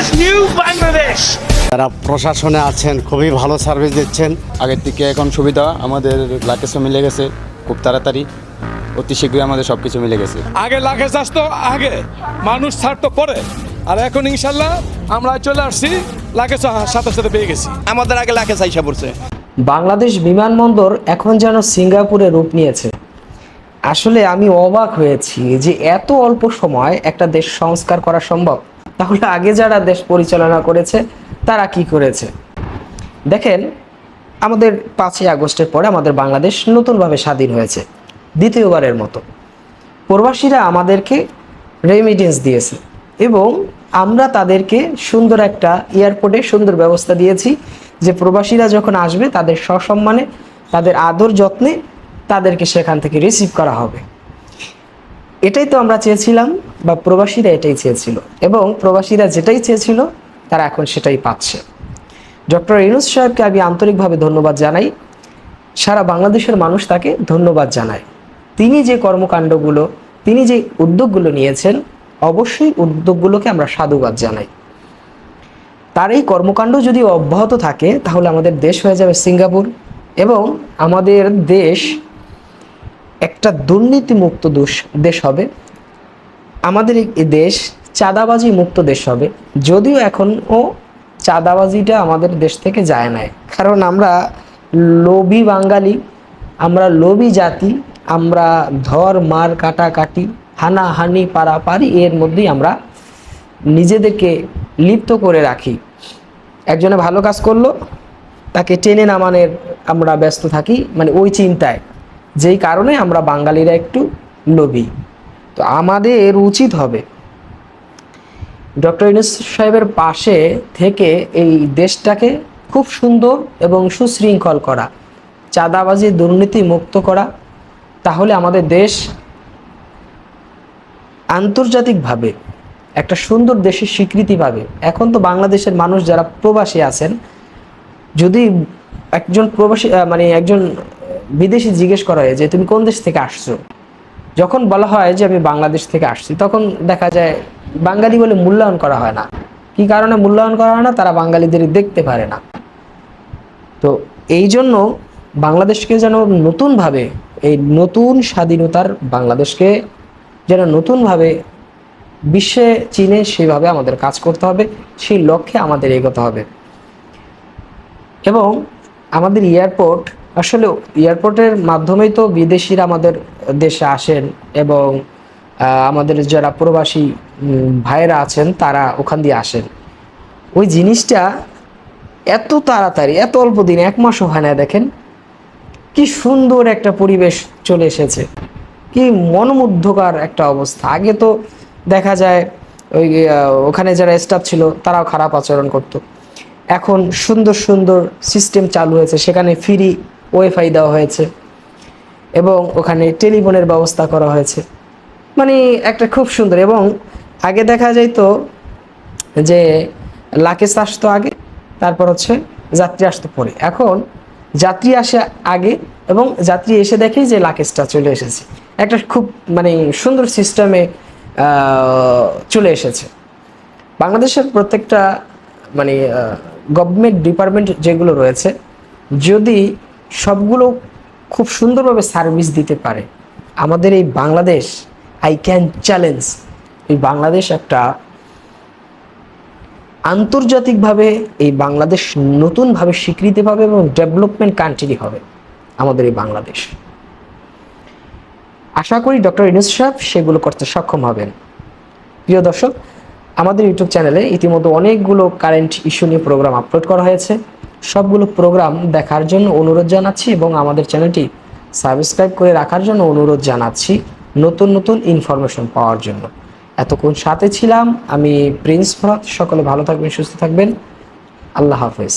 is new Bangladesh. যারা প্রশাসনে আছেন খুবই ভালো সার্ভিস দিচ্ছেন। আগের থেকে এখন সুবিধা আমাদের লাকেশও মিলে গেছে খুব তাড়াতাড়ি। অতি শীঘ্রই আমাদের সব কিছু মিলে গেছে। আগে লাখে আসতো আগে মানুষ ছাড়তো পরে। আর এখন ইনশাল্লাহ আমরা চলে আসছি লাখে সাথে সাথে পেয়ে গেছি। আমাদের আগে লাখে সাইসা পড়ছে। বাংলাদেশ বিমানবন্দর এখন যেন সিঙ্গাপুরে রূপ নিয়েছে। আসলে আমি অবাক হয়েছি যে এত অল্প সময় একটা দেশ সংস্কার করা সম্ভব। তাহলে আগে যারা দেশ পরিচালনা করেছে, তারা কি করেছে? দেখেন, আমাদের পাঁচই আগস্টের পরে আমাদের বাংলাদেশ নতুনভাবে স্বাধীন হয়েছে, দ্বিতীয়বারের মতো। প্রবাসীরা আমাদেরকে রেমিটেন্স দিয়েছে এবং আমরা তাদেরকে সুন্দর একটা এয়ারপোর্টে সুন্দর ব্যবস্থা দিয়েছি যে প্রবাসীরা যখন আসবে, তাদের সসম্মানে, তাদের আদর যত্নে তাদেরকে সেখান থেকে রিসিভ করা হবে। এটাই তো আমরা চেয়েছিলাম, বা প্রবাসীরা এটাই চেয়েছিল। এবং প্রবাসীরা যেটাই চেয়েছিল, তারা এখন সেটাই পাচ্ছে। ডক্টর ইনুস সাহেবকে আমি আন্তরিকভাবে ধন্যবাদ জানাই। সারা বাংলাদেশের মানুষ তাকে ধন্যবাদ জানায়। তিনি যে কর্মকাণ্ডগুলো, তিনি যে উদ্যোগগুলো নিয়েছেন, অবশ্যই উদ্যোগগুলোকে আমরা সাধুবাদ জানাই। তার এই কর্মকাণ্ড যদি অব্যাহত থাকে, তাহলে আমাদের দেশ হয়ে যাবে সিঙ্গাপুর এবং আমাদের দেশ একটা দুর্নীতিমুক্ত দেশ হবে। আমাদের এই দেশ চাঁদাবাজি মুক্ত দেশ হবে। যদিও এখনও চাঁদাবাজিটা আমাদের দেশ থেকে যায় নাই। কারণ আমরা লোভী বাঙালি, আমরা লোভী জাতি, আমরা ধর, মার, কাটাকাটি, হানাহানি, পারাপারি এর মধ্যেই আমরা নিজেদেরকে লিপ্ত করে রাখি। একজনে ভালো কাজ করল, তাকে টেনে নামানোর আমরা ব্যস্ত থাকি মানে ওই চিন্তায়। যেই কারণে আমরা বাঙালিরা একটু লোভী। তো আমাদের উচিত হবে ডক্টর ইউনুস সাহেবের পাশে থেকে এই দেশটাকে খুব সুন্দর এবং সুশৃঙ্খল করা, চাঁদাবাজি, দুর্নীতি মুক্ত করা, তাহলে আমাদের দেশ আন্তর্জাতিকভাবে একটা সুন্দর দেশের স্বীকৃতি পাবে। এখন তো বাংলাদেশের মানুষ যারা প্রবাসী আছেন, যদি একজন প্রবাসী মানে একজন বিদেশি জিজ্ঞেস করা হয় যে, তুমি কোন দেশ থেকে আসছো? যখন বলা হয় যে, আমি বাংলাদেশ থেকে আসছি, তখন দেখা যায় বাঙালি বলে মূল্যায়ন করা হয় না। কি কারণে মূল্যায়ন করা হয় না? তারা বাঙালিদের দেখতে পারে না। তো এই জন্য বাংলাদেশকে যেন নতুনভাবে, এই নতুন স্বাধীনতার বাংলাদেশকে যেন নতুনভাবে বিশ্বে চীনে সেভাবে আমাদের কাজ করতে হবে, সেই লক্ষ্যে আমাদের এগোতে হবে। এবং আমাদের এয়ারপোর্ট আসলে এয়ারপোর্টের মাধ্যমেই তো বিদেশিরা আমাদের দেশে আসেন এবং আমাদের যারা প্রবাসী ভাইয়েরা আছেন, তারা ওখান দিয়ে আসেন। ওই জিনিসটা এত তাড়াতাড়ি, এত অল্প দিন, এক মাসও হয় না দেখেন কি সুন্দর একটা পরিবেশ চলে এসেছে। কি মনোমুগ্ধকর একটা অবস্থা। আগে তো দেখা যায় ওই ওখানে যারা স্টাফ ছিল, তারাও খারাপ আচরণ করতো। এখন সুন্দর সুন্দর সিস্টেম চালু হয়েছে, সেখানে ফ্রি ওয়াইফাই দেওয়া হয়েছে এবং ওখানে টেলিফোনের ব্যবস্থা করা হয়েছে। মানে একটা খুব সুন্দর এবং আগে দেখা যাইতো যে লাকেজ আসতো আগে, তারপর হচ্ছে যাত্রী আসতো পরে। এখন যাত্রী আসে আগে এবং যাত্রী এসে দেখে যে লাকেজটা চলে এসেছে। একটা খুব মানে সুন্দর সিস্টেমে চলে এসেছে। বাংলাদেশের প্রত্যেকটা মানে গভর্নমেন্ট ডিপার্টমেন্ট যেগুলো রয়েছে, যদি সবগুলো খুব সুন্দরভাবে সার্ভিস দিতে পারে। আমাদের এই বাংলাদেশ আই ক্যান চ্যালেঞ্জ এই বাংলাদেশ একটা আন্তর্জাতিকভাবে এই বাংলাদেশ নতুনভাবে স্বীকৃতি পাবে এবং ডেভেলপমেন্ট কান্ট্রি হবে আমাদের এই বাংলাদেশ। আশা করি ডক্টর ইনুস সাহেব সেগুলো করতে সক্ষম হবেন। প্রিয় দর্শক, আমাদের ইউটিউব চ্যানেলে ইতিমধ্যে অনেকগুলো কারেন্ট ইস্যু নিয়ে প্রোগ্রাম আপলোড করা হয়েছে। সবগুলো প্রোগ্রাম দেখার জন্য অনুরোধ জানাচ্ছি এবং আমাদের চ্যানেলটি সাবস্ক্রাইব করে রাখার জন্য অনুরোধ জানাচ্ছি নতুন নতুন ইনফরমেশন পাওয়ার জন্য। এতক্ষণ সাথে ছিলাম আমি প্রিন্স ভরত। সকলে ভালো থাকবেন, সুস্থ থাকবেন। আল্লাহ হাফেজ।